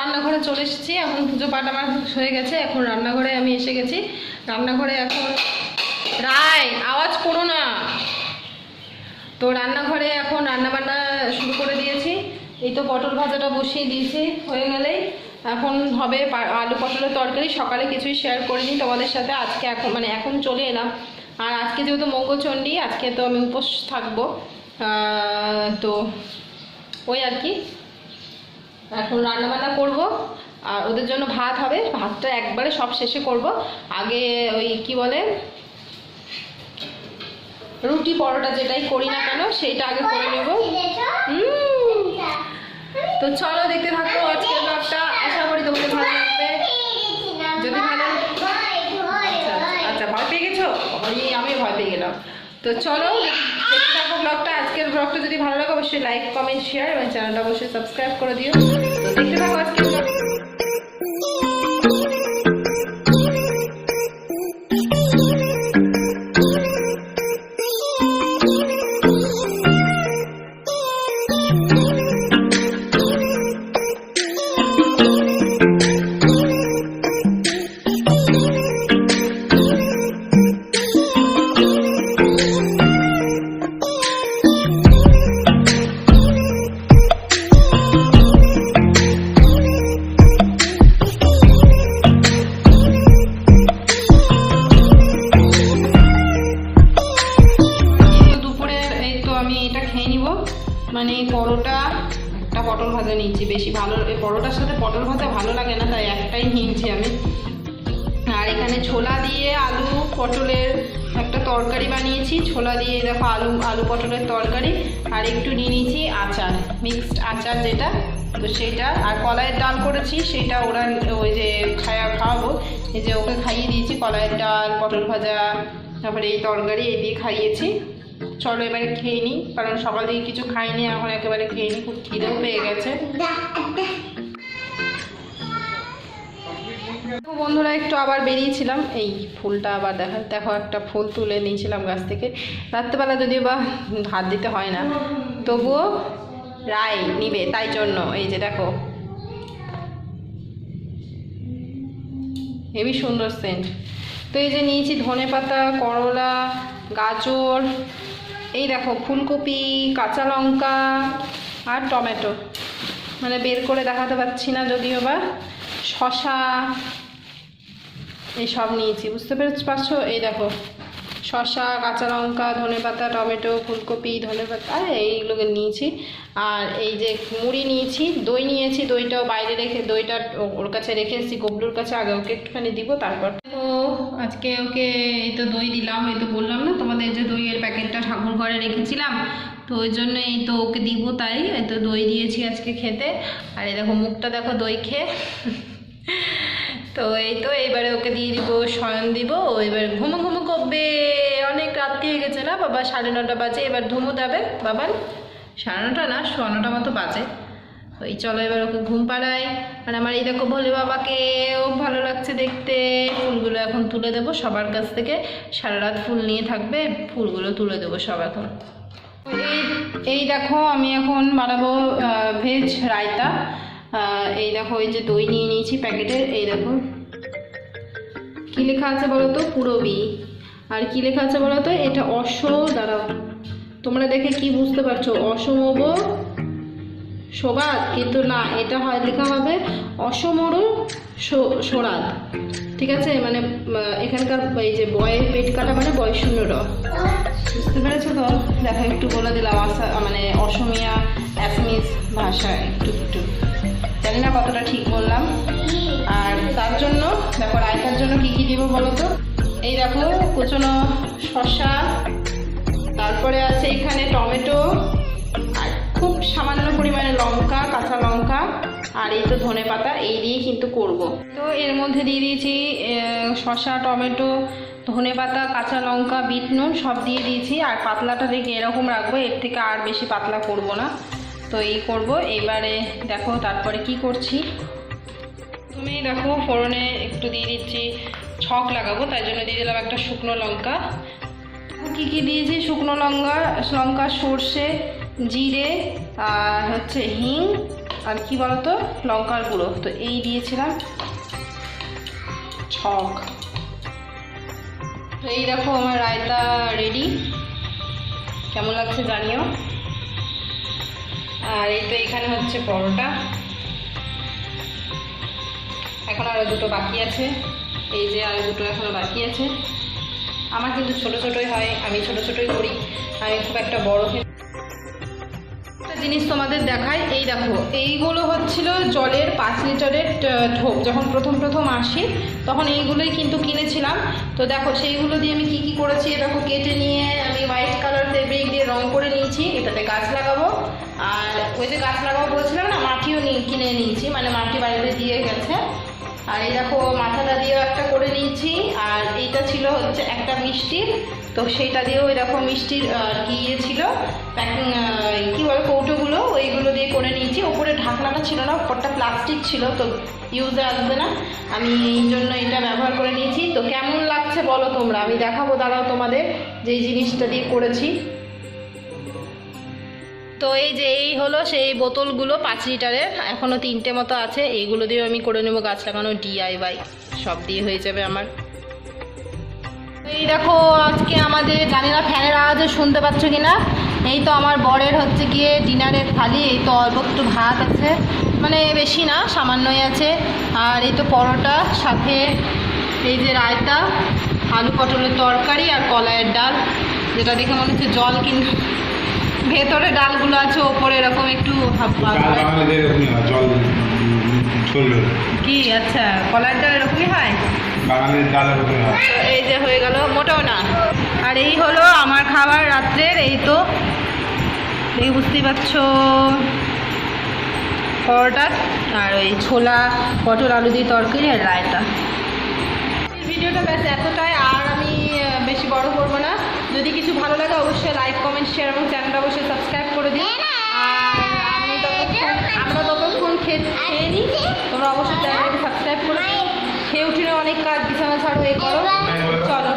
রান্নাঘরে চলে এসেছি। এখন পুজো পাঠ আমার হয়ে গেছে। এখন রান্নাঘরে আমি এসে গেছি। রান্নাঘরে এখন রায়, আওয়াজ করো না। তো রান্নাঘরে এখন রান্না বান্না শুরু করে দিয়েছি। এই তো পটল ভাজাটা বসিয়ে দিয়েছি। হয়ে গেলেই এখন হবে আলু পটলের তরকারি। সকালে কিছুই শেয়ার করিনি তোমাদের সাথে। আজকে এখন মানে এখন চলে এলাম। আর আজকে যেহেতু মঙ্গলচণ্ডী, আজকে তো আমি উপোস থাকব। তো ওই আর কি। এখন রান্না বান্না করব আর ওদের জন্য ভাত হবে। ভাতটা একবারে সব শেষে করব। আগে ওই কি বলে রুটি পরোটা যেটাই করি না কেন সেইটা আগে করে নেব। তো চলো দেখতে থাকো আজকের ব্লগটা। আশা করি তোমাদের ভালো লাগবে। যদি ভালো আচ্ছা, আচ্ছা ভয়। পেয়ে গেছো? আমি আমি ভয় পেয়ে গেলাম। তো চলো ব্লগটা যদি ভালো লাগে, অবশ্যই লাইক কমেন্ট শেয়ার এবং চ্যানেলটা অবশ্যই সাবস্ক্রাইব করে দিও। দেখতে থাকো আজকের ভাজা নিচ্ছি বেশি ভালো, এই পরোটার সাথে পটল ভাজা ভালো লাগে না, তাই একটাই নিয়েছি আমি। আর এখানে ছোলা দিয়ে আলু পটলের একটা তরকারি বানিয়েছি। ছোলা দিয়ে দেখো আলু আলু পটলের তরকারি, আর একটু নিয়ে নিয়েছি আচার, মিক্সড আচার যেটা, তো সেটা, আর কলাইয়ের ডাল করেছি, সেটা ওরা ওই যে খায়া খাওয়াবো, এই যে ওকে খাইয়ে দিয়েছি, কলাইয়ের ডাল, পটল ভাজা, তারপরে এই তরকারি, এই দিয়ে খাইয়েছি। চলো এবারে খেয়ে নিই, কারণ সকাল থেকে কিছু খাইনি, এখন একেবারে খেয়ে নিই, খুব খিদেও পেয়ে গেছে। বন্ধুরা, একটু আবার বেরিয়েছিলাম, এই ফুলটা আবার দেখা, দেখো একটা ফুল তুলে নিয়েছিলাম গাছ থেকে। রাত্রেবেলা যদিও বা হাত দিতে হয় না, তবুও রায় নিবে, তাই জন্য, এই যে দেখো। হেবি সুন্দর সেন্ট তো এই যে নিয়েছি ধনে পাতা করলা, গাজর এই দেখো ফুলকপি, কাঁচা লঙ্কা আর টমেটো। মানে বের করে দেখাতে পারছি না যদিও বা। শশা এই সব নিয়েছি। বুঝতে পেরেছি পারছ? এই দেখো। শশা কাঁচা লঙ্কা, ধনে পাতা, টমেটো, ফুলকপি, ধনে পাতা এইগুলোকে নিয়েছি। আর এই যে মুড়ি নিয়েছি, দই নিয়েছি, দইটাও বাইরে রেখে, দইটা ওর কাছে রেখে এসেছি, গবলুর কাছে, আগে ওকে একটুখানি দিব, তারপর ও আজকে ওকে এই তো দই দিলাম, এই তো বললাম না, তোমাদের যে দইয়ের প্যাকেটটা ঠাকুর ঘরে রেখেছিলাম, তো ওই জন্য এই তো ওকে দিব তাই, এই তো দই দিয়েছি আজকে খেতে। আর এই দেখো, মুখটা দেখো দই খেয়ে। তো এই তো এবারে ওকে দিয়ে দিব, শয়ন দিব এবার ঘুমো ঘুমো করবে। অনেক গেছে না? বাবা সাড়ে নটা বাজে, এবার ধুমু দেবে। বাবার সাড়ে নটা না, সোয়া নটা মতো বাজে। ওই চলো এবার ওকে ঘুম পাড়াই। আর আমার এই দেখো ভোলে বাবাকে, ও ভালো লাগছে দেখতে। ফুলগুলো এখন তুলে দেবো সবার কাছ থেকে। সারা রাত ফুল নিয়ে থাকবে, ফুলগুলো তুলে দেবো সব এখন। এই এই দেখো আমি এখন বানাবো ভেজ রায়তা। এই দেখো, এই যে দই নিয়ে নিয়েছি প্যাকেটের, এই দেখো। কি লেখা আছে বলো তো? পুরবি। আর কি লেখা আছে বলো তো? এটা অস দাঁড়াও। তোমরা দেখে কি বুঝতে পারছ? অসমব সোবাদ, কিন্তু না, এটা হয়, লেখা হবে অসমর সোরাদ। ঠিক আছে? মানে এখানকার এই যে বয় পেট কাটা মানে বয় শূন্য র বুঝতে পেরেছ তো? দেখো, একটু বলে দিলাম আসা মানে অসমিয়া অ্যাসমিস ভাষা, একটু একটু। জানি না কতটা ঠিক বললাম। আর তার জন্য, দেখো, রায়তার জন্য কি কি দিব বলো তো? এই দেখো, কুচনো শসা, তারপরে আছে এখানে টমেটো, আর খুব সামান্য পরিমাণে লঙ্কা, কাঁচা লঙ্কা, আর এই তো ধনে পাতা, এই দিয়ে কিন্তু করব। তো এর মধ্যে দিয়ে দিয়েছি শসা, টমেটো, ধনে পাতা, কাঁচা লঙ্কা, বিট নুন, সব দিয়ে দিয়েছি। আর পাতলাটা দেখে এরকম রাখব, এর থেকে আর বেশি পাতলা করব না। তো এই করব এবারে দেখো তারপরে কি করছি। তুমি দেখো ফোড়নে একটু দিয়ে দিচ্ছি ছক লাগাবো, তাই জন্য দিয়ে দিলাম একটা শুকনো লঙ্কা। কি কি দিয়েছি? শুকনো লঙ্কা লঙ্কা, সর্ষে, জিরে, আর হচ্ছে হিং, আর কি বলতো? লঙ্কার গুঁড়ো। তো এই দিয়েছিলাম ছক। এই দেখো আমার রায়তা রেডি কেমন লাগছে জানিও? আর এই তো এখানে হচ্ছে পরোটা। এখন আরও দুটো বাকি আছে। এই যে আর দুটো এখনও বাকি আছে। আমার কিন্তু ছোট ছোটই হয়, আমি ছোট ছোটই করি আমি খুব একটা বড় জিনিস তোমাদের দেখায় এই দেখো, এইগুলো হচ্ছিল জলের পাঁচ লিটারের ঢোপ যখন প্রথম প্রথম আসি, তখন এইগুলোই কিন্তু কিনেছিলাম। তো দেখো, সেইগুলো দিয়ে আমি কি কি করেছি দেখো, কেটে নিয়ে আমি হোয়াইট কালার ফেব্রিক দিয়ে রং করে নিয়েছি, এটাতে গাছ লাগাবো। আর ওই যে গাছ লাগাবো বলছিলাম না, মাটিও কিনে নিয়েছি মানে মাটি বাড়িতে দিয়ে গেছে। আর এই দেখো মাথাটা দিয়েও একটা করে নিয়েছি আর এইটা ছিল হচ্ছে একটা মিষ্টির, তো সেইটা দিয়েও দেখো মিষ্টির কি ইয়ে ছিল, প্যাকিং কী বলে, কৌটোগুলো, ওইগুলো দিয়ে করে নিয়েছি। ওপরে ঢাকনাটা ছিল না, ওপরটা প্লাস্টিক ছিল, তো ইউজে আসবে না। আমি এই জন্য এটা ব্যবহার করে নিয়েছি। তো কেমন লাগছে বলো তোমরা? আমি দেখাবো, দাঁড়াও তোমাদের যে এই জিনিসটা দিয়ে করেছি। তো এই যে এই হলো সেই বোতলগুলো পাঁচ লিটারের এখনও তিনটে মতো আছে, এইগুলো দিয়ে আমি করে নেব গাছ লাগানো ডিআইওয়াই সব দিয়ে হয়ে যাবে আমার। এই দেখো, আজকে আমাদের, জানি না ফ্যানের আওয়াজে শুনতে পাচ্ছ কি না এই তো আমার বরের হচ্ছে গিয়ে ডিনারের থালি, এই তো অল্প একটু ভাত আছে মানে বেশি না, সামান্যই আছে, আর এই তো পরোটা, সাথে এই যে রায়তা, আলু পটলের তরকারি আর কলাইয়ের ডাল, যেটা দেখে মনে হচ্ছে জল কিন্তু ভেতরে ডালগুলো আছে ওপরে এরকম একটু জল কি? আচ্ছা কলার ডাল এরকমই হয়? বাঙালির ডাল এরকমই হয়। এই যে হয়ে গেল মোটাও না। আর এই হলো আমার খাবার রাত্রের এই তো। দেখে বুঝতেই পারছ। পরোটা আর ওই ছোলা পটল আলু দিয়ে তরকারি আর রায়তা। ভিডিওটা ব্যাস এতটাই আর আমি বেশি বড় করব না। যদি কিছু ভালো লাগে অবশ্যই লাইক কমেন্ট শেয়ার এবং চ্যানেলটা অবশ্যই সাবস্ক্রাইব করে দিন আর আমি ততক্ষণ আমরা ততক্ষণ খেয়ে খেয়ে নিই তোমরা অবশ্যই চ্যানেলটাকে সাবস্ক্রাইব করে দিও। খেয়ে উঠে অনেক কাজ বিছানা ছাড়ো এ করো। চলো